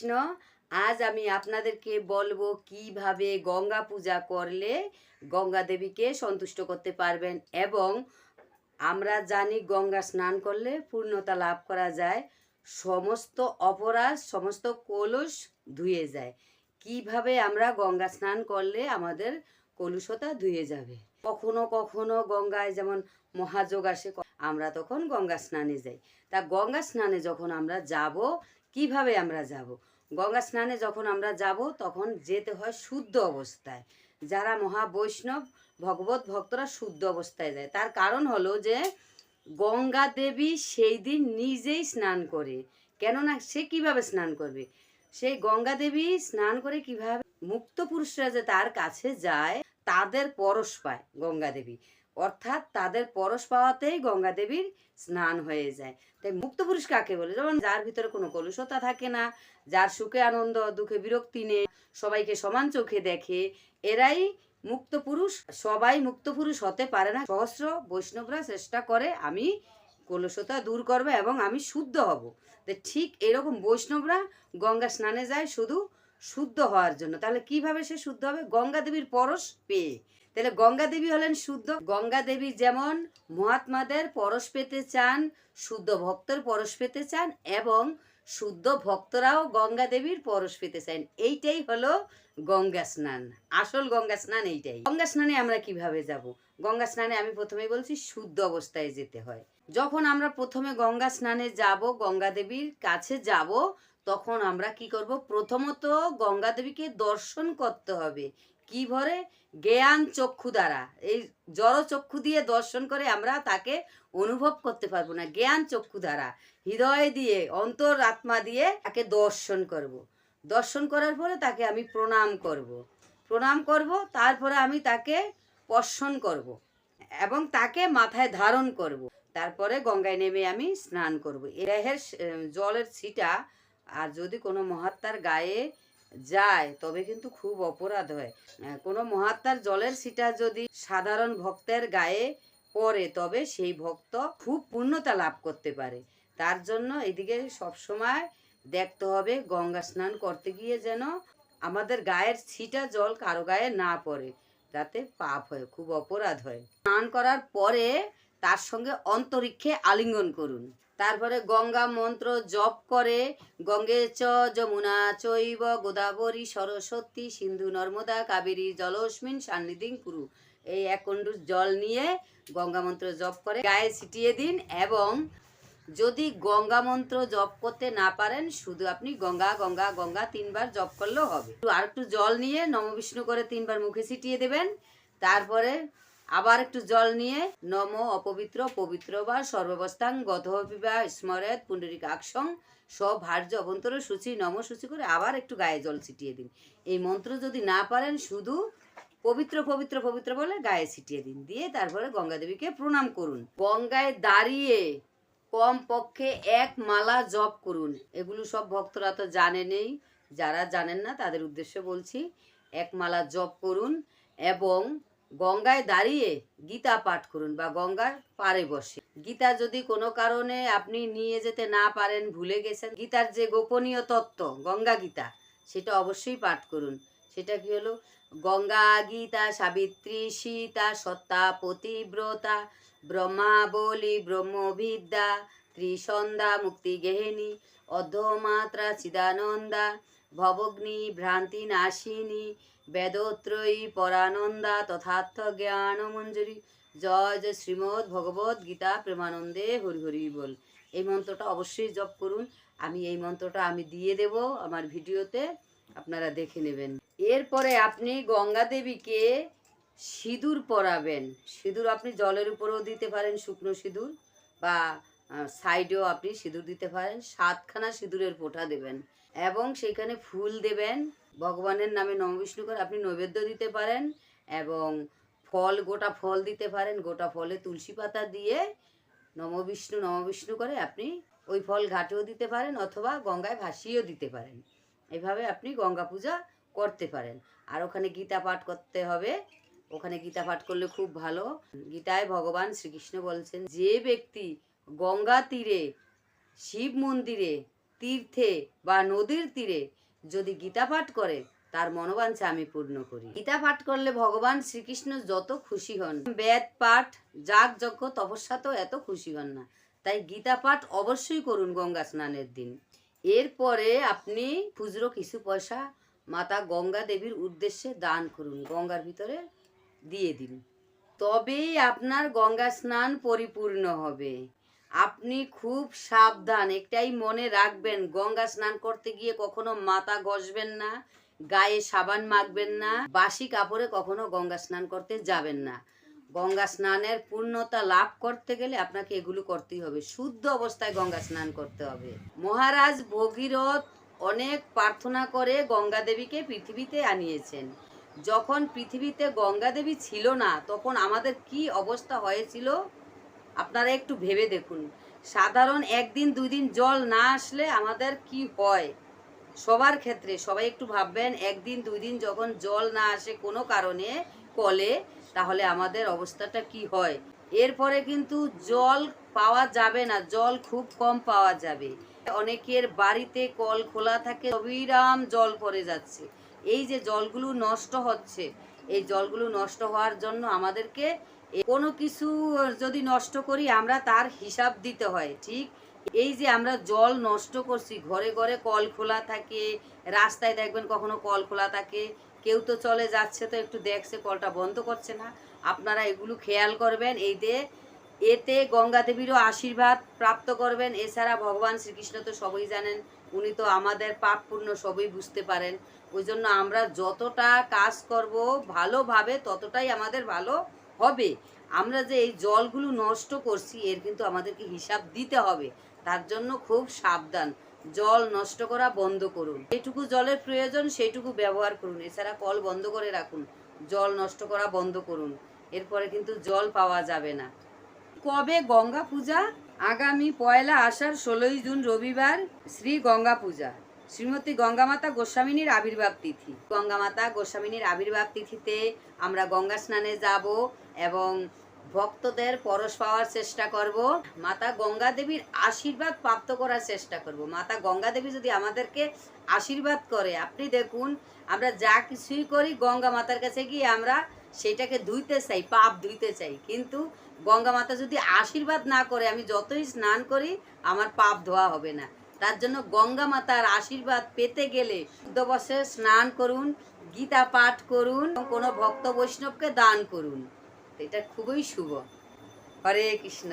কৃষ্ণ, আজ আমি আপনাদেরকে বলব কীভাবে গঙ্গা পূজা করলে গঙ্গা দেবীকে সন্তুষ্ট করতে পারবেন এবং আমরা জানি গঙ্গা স্নান করলে পূর্ণতা লাভ করা যায়। সমস্ত অপরাধ, সমস্ত কলুষ ধুয়ে যায়। কীভাবে আমরা গঙ্গা স্নান করলে আমাদের কলুষতা ধুয়ে যাবে? কখনো কখনো গঙ্গায় যেমন মহাযোগ আসে, আমরা তখন গঙ্গা স্নানে যাই। তা গঙ্গা স্নানে যখন আমরা যাব কীভাবে আমরা যাব? গঙ্গা স্নানে যখন আমরা যাব, তখন যেতে হয় শুদ্ধ অবস্থায়। যারা মহা বৈষ্ণব ভগবত ভক্তরা শুদ্ধ অবস্থায় যায়। তার কারণ হলো যে, গঙ্গা দেবী সেই দিন নিজেই স্নান করে। কেননা সে কীভাবে স্নান করবে? সেই গঙ্গা দেবী স্নান করে কীভাবে মুক্ত পুরুষরা যে তার কাছে যায়, তাদের পরশ পায় গঙ্গা দেবী। অর্থাৎ তাদের পরশ পাওয়াতেই গঙ্গা দেবীর স্নান হয়ে যায়। তাই মুক্ত পুরুষ কাকে বলে? যেমন যার ভিতরে কোনো কলুষতা থাকে না, যার সুখে আনন্দ, দুঃখে বিরক্তি নেই, সবাইকে সমান চোখে দেখে, এরাই মুক্ত পুরুষ। সবাই মুক্ত পুরুষ হতে পারে না। সহস্র বৈষ্ণবরা চেষ্টা করে, আমি কলুষতা দূর করবে এবং আমি শুদ্ধ হব। তো ঠিক এরকম বৈষ্ণবরা গঙ্গা স্নানে যায় শুধু শুদ্ধ হওয়ার জন্য। তাহলে কীভাবে সে শুদ্ধ হবে? গঙ্গা দেবীর পরশ পেয়ে। তাহলে গঙ্গা দেবী হলেন শুদ্ধ। গঙ্গা দেবী যেমন মহাত্মাদের পরশ পেতে চান, শুদ্ধ ভক্তর পরশ পেতে চান এবং শুদ্ধ ভক্তরাও গঙ্গা দেবীর পরশ পেতে চান। এইটাই হলো গঙ্গা স্নান। আসল গঙ্গা স্নান এইটাই। গঙ্গা স্নানে আমরা কীভাবে যাব? গঙ্গা স্নানে আমি প্রথমেই বলছি শুদ্ধ অবস্থায় যেতে হয়। যখন আমরা প্রথমে গঙ্গা স্নানে যাব গঙ্গা দেবীর কাছে যাব, তখন আমরা কি করব? প্রথমত গঙ্গা দেবীকে দর্শন করতে হবে। কি ভরে জ্ঞান চক্ষু দ্বারা এই জড় চক্ষু দিয়ে দর্শন করে আমরা তাকে অনুভব করতে পারব না জ্ঞান চক্ষু দ্বারা হৃদয় দিয়ে অন্তর আত্মা দিয়ে তাকে দর্শন করব। দর্শন করার পরে তাকে আমি প্রণাম করব। প্রণাম করব, তারপরে আমি তাকে পর্ষণ করব। এবং তাকে মাথায় ধারণ করব। তারপরে গঙ্গায় নেমে আমি স্নান করব এর জলের ছিটা আর যদি কোনো মহাত্মার গায়ে যায়, তবে কিন্তু খুব অপরাধ হয়। কোনো মহাত্মার জলের ছিটা যদি সাধারণ ভক্তের গায়ে পড়ে, তবে সেই ভক্ত খুব পূর্ণতা লাভ করতে পারে। তার জন্য এদিকে সবসময় দেখতে হবে, গঙ্গা স্নান করতে গিয়ে যেন আমাদের গায়ের ছিটা জল কারও গায়ে না পড়ে, যাতে পাপ হয়, খুব অপরাধ হয়। স্নান করার পরে তার সঙ্গে অন্তরিক্ষে আলিঙ্গন করুন। তারপরে গঙ্গা মন্ত্র জপ করে, গঙ্গে চ যমুনা চৈব গোদাবরী সরস্বতী সিন্ধু নর্মদা কাবেরী জলস্মিন সান্নিধিং কুরু। এই এক জল নিয়ে গঙ্গা মন্ত্র জপ করে গায়ে ছিটিয়ে দিন এবং যদি গঙ্গা মন্ত্র জপ করতে না পারেন, শুধু আপনি গঙ্গা গঙ্গা গঙ্গা তিনবার জপ করলেও হবে। আর একটু জল নিয়ে নমবিষ্ণু করে তিনবার মুখে ছিটিয়ে দেবেন। তারপরে আবার একটু জল নিয়ে নম অপবিত্র, পবিত্র বা সর্বাবস্থাং গতহবিবা স্মরেত পুণ্ডরিক আকসং সব ভার্য অভ্যন্তর সূচি নম সূচি করে আবার একটু গায়ে জল ছিটিয়ে দিন। এই মন্ত্র যদি না পারেন, শুধু পবিত্র পবিত্র পবিত্র বলে গায়ে ছিটিয়ে দিন। দিয়ে তারপরে গঙ্গা দেবীকে প্রণাম করুন। গঙ্গায় দাঁড়িয়ে কম পক্ষে এক মালা জপ করুন। এগুলো সব ভক্তরা তো জানেনই যারা জানেন না, তাদের উদ্দেশ্যে বলছি, এক মালা জপ করুন এবং গঙ্গায় দাঁড়িয়ে গীতা পাঠ করুন বা গঙ্গার পারে বসে। গীতা যদি কোনো কারণে আপনি নিয়ে যেতে না পারেন, ভুলে গেছেন, গীতার যে গোপনীয় তত্ত্ব, গঙ্গা গীতা, সেটা অবশ্যই পাঠ করুন। সেটা কি হলো? গঙ্গা গীতা সাবিত্রী সীতা সত্তা পতিব্রতা ব্রহ্মাবলী ব্রহ্মবিদ্যা, ত্রিসন্ধ্যা মুক্তি গেহিনী অর্ধমাত্রা চিদানন্দা ভবগ্নি ভ্রান্তি নাশিনী, বেদত্রয়ী পরানন্দা, তথার্থ জ্ঞান মঞ্জুরি জয় জয় শ্রীমদ ভগবত গীতা প্রেমানন্দে হরি হরি বল। এই মন্ত্রটা অবশ্যই জপ করুন। আমি এই মন্ত্রটা আমি দিয়ে দেব আমার ভিডিওতে, আপনারা দেখে নেবেন। এরপরে আপনি গঙ্গা দেবীকে সিঁদুর পরাবেন। সিঁদুর আপনি জলের উপরেও দিতে পারেন, শুকনো সিঁদুর বা সাইডেও আপনি সিঁদুর দিতে পারেন, সাতখানা সিঁদুরের ফোঁটা দেবেন এবং সেখানে ফুল দেবেন। ভগবানের নামে নমবিষ্ণু করে আপনি নৈবেদ্য দিতে পারেন এবং ফল, গোটা ফল দিতে পারেন। গোটা ফলে তুলসী পাতা দিয়ে নমবিষ্ণু নমবিষ্ণু করে আপনি ওই ফল ঘাটেও দিতে পারেন অথবা গঙ্গায় ভাসিয়েও দিতে পারেন। এভাবে আপনি গঙ্গা পূজা করতে পারেন। আর ওখানে গীতা পাঠ করতে হবে। ওখানে গীতা পাঠ করলে খুব ভালো। গীতায় ভগবান শ্রীকৃষ্ণ বলছেন, যে ব্যক্তি গঙ্গা তীরে, শিব মন্দিরে, তীর্থে বা নদীর তীরে যদি গীতা পাঠ করে, তার মনোবাঞ্ছা আমি পূর্ণ করি। গীতা পাঠ করলে ভগবান শ্রীকৃষ্ণ যত খুশি হন, বেদ পাঠ যাগ যজ্ঞ তপস্যাতেও এত খুশি হন না। তাই গীতা পাঠ অবশ্যই করুন গঙ্গা স্নানের দিন। এরপরে আপনি খুচরো কিছু পয়সা মাতা গঙ্গা দেবীর উদ্দেশ্যে দান করুন, গঙ্গার ভিতরে দিয়ে দিন। তবেই আপনার গঙ্গা স্নান পরিপূর্ণ হবে। আপনি খুব সাবধান, একটাই মনে রাখবেন, গঙ্গা স্নান করতে গিয়ে কখনো মাথা ঘষবেন না, গায়ে সাবান মাখবেন না, বাসি কাপড়ে কখনো গঙ্গা স্নান করতে যাবেন না। গঙ্গা স্নানের পূর্ণতা লাভ করতে গেলে আপনাকে এগুলো করতেই হবে, শুদ্ধ অবস্থায় গঙ্গা স্নান করতে হবে। মহারাজ ভগীরথ অনেক প্রার্থনা করে গঙ্গা দেবীকে পৃথিবীতে আনিয়েছেন। যখন পৃথিবীতে গঙ্গা দেবী ছিল না, তখন আমাদের কি অবস্থা হয়েছিল? আপনারা একটু ভেবে দেখুন। সাধারণ একদিন দুই দিন জল না আসলে আমাদের কি হয়? সবার ক্ষেত্রে সবাই একটু ভাববেন, একদিন দুই দিন যখন জল না আসে কোনো কারণে, কলে, তাহলে আমাদের অবস্থাটা কি হয়? এরপরে কিন্তু জল পাওয়া যাবে না, জল খুব কম পাওয়া যাবে। অনেকের বাড়িতে কল খোলা থাকে, অবিরাম জল পড়ে যাচ্ছে। এই যে জলগুলো নষ্ট হচ্ছে এই জলগুলো নষ্ট হওয়ার জন্য আমাদেরকে কোনো কিছু যদি নষ্ট করি, আমরা তার হিসাব দিতে হয়, ঠিক? এই যে আমরা জল নষ্ট করছি, ঘরে ঘরে কল খোলা থাকে, রাস্তায় দেখবেন কখনো কল খোলা থাকে, কেউ তো চলে যাচ্ছে তো একটু দেখছে, কলটা বন্ধ করছে না। আপনারা এগুলো খেয়াল করবেন, এই যে এতে গঙ্গা দেবীরও আশীর্বাদ প্রাপ্ত করবেন। এছাড়া ভগবান শ্রীকৃষ্ণ তো সবই জানেন, উনি তো আমাদের পাপ পূর্ণ সবই বুঝতে পারেন। ওই জন্য আমরা যতটা কাজ করব ভালোভাবে ততটাই আমাদের ভালো হবে। আমরা যে এই জলগুলো নষ্ট করছি, এর কিন্তু আমাদেরকে হিসাব দিতে হবে। তার জন্য খুব সাবধান। জল নষ্ট করা বন্ধ করুন। যেটুকু জলের প্রয়োজন সেইটুকু ব্যবহার করুন। এছাড়া কল বন্ধ করে রাখুন। জল নষ্ট করা বন্ধ করুন। এরপরে কিন্তু জল পাওয়া যাবে না। কবে গঙ্গা পূজা? আগামী পয়লা আষাঢ় ষোলোই জুন রবিবার শ্রী গঙ্গা পূজা। শ্রীমতী গঙ্গামাতা গোস্বামিনীর আবির্ভাব তিথি। গঙ্গামাতা গোস্বামিনীর আবির্ভাব তিথিতে আমরা গঙ্গা স্নানে যাব এবং ভক্তদের পরশ পাওয়ার চেষ্টা করব। মাতা গঙ্গা দেবীর আশীর্বাদ প্রাপ্ত করার চেষ্টা করব। মাতা গঙ্গা দেবী যদি আমাদেরকে আশীর্বাদ করে, আপনি দেখুন, আমরা যা কিছুই করি গঙ্গা মাতার কাছে গিয়ে আমরা সেটাকে ধুইতে চাই, পাপ ধুইতে চাই। কিন্তু গঙ্গা মাতা যদি আশীর্বাদ না করে, আমি যতই স্নান করি, আমার পাপ ধোয়া হবে না। তার জন্য গঙ্গা মাতার আশীর্বাদ পেতে গেলে শুদ্ধবশে স্নান করুন, গীতা পাঠ করুন কোনো ভক্ত বৈষ্ণবকে দান করুন। এটা খুবই শুভ। হরে কৃষ্ণ।